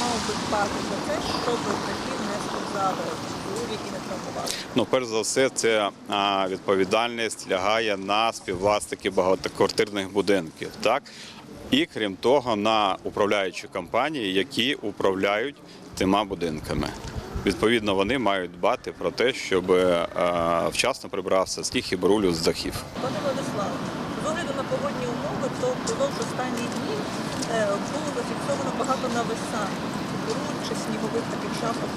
мав би дбати за те, щоб такі не сковзали бурі і не травмували? Ну, перш за все, це відповідальність лягає на співвласників багатоквартирних будинків. Так? І крім того, на управляючі компанії, які управляють тима будинками. Відповідно, вони мають дбати про те, щоб е, вчасно прибрався сніг і брулю з дахів. Пане Владиславе, огляду на погодні умови, то впродовж останніх днів е, було зафіксовано багато нависань, груд чи снігових таких шапок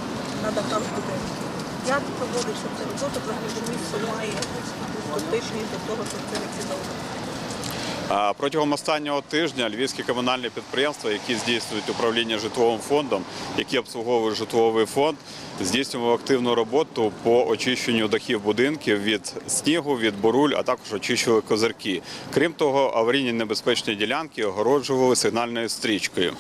на дахах будинку. Як проводиться ця робота, взагалі місто має дотичність до того, що це ліквідовувати? Протягом останнього тижня львівські комунальні підприємства, які здійснюють управління житловим фондом, які обслуговують житловий фонд, здійснювали активну роботу по очищенню дахів будинків від снігу, від буруль, а також очищували козирки. Крім того, аварійні небезпечні ділянки огороджували сигнальною стрічкою.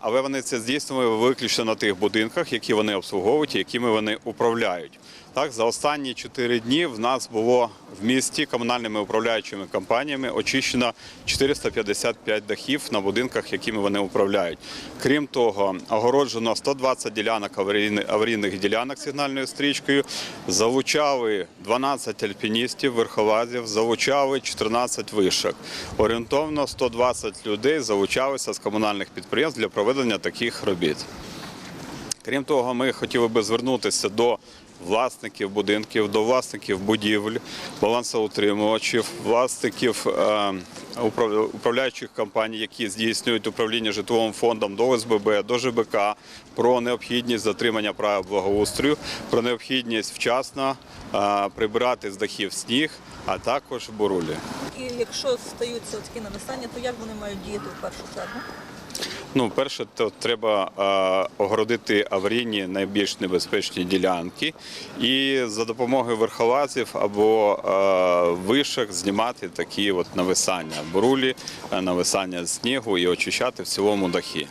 Але вони це здійснювали виключно на тих будинках, які вони обслуговують, і якими вони управляють. Так, за останні чотири дні в нас було в місті комунальними управляючими компаніями очищено 455 дахів на будинках, якими вони управляють. Крім того, огороджено 120 ділянок аварійних ділянок сигнальною стрічкою. Залучали 12 альпіністів, верхолазів, залучали 14 вишок. Орієнтовно 120 людей залучалися з комунальних підприємств для проведення таких робіт. Крім того, ми хотіли би звернутися до власників будинків, до власників будівель, балансоутримувачів, власників е, управляючих компаній, які здійснюють управління житловим фондом до ОСББ, до ЖБК, про необхідність затримання правил благоустрою, про необхідність вчасно е, прибирати з дахів сніг, а також бурулі. І якщо стаються такі нависання, то як вони мають діяти в першу чергу? Ну, перше, то треба е, огородити аварійні найбільш небезпечні ділянки і за допомогою верхолазів або е, вишок знімати такі от нависання бурулі, е, нависання снігу і очищати в цілому дахи.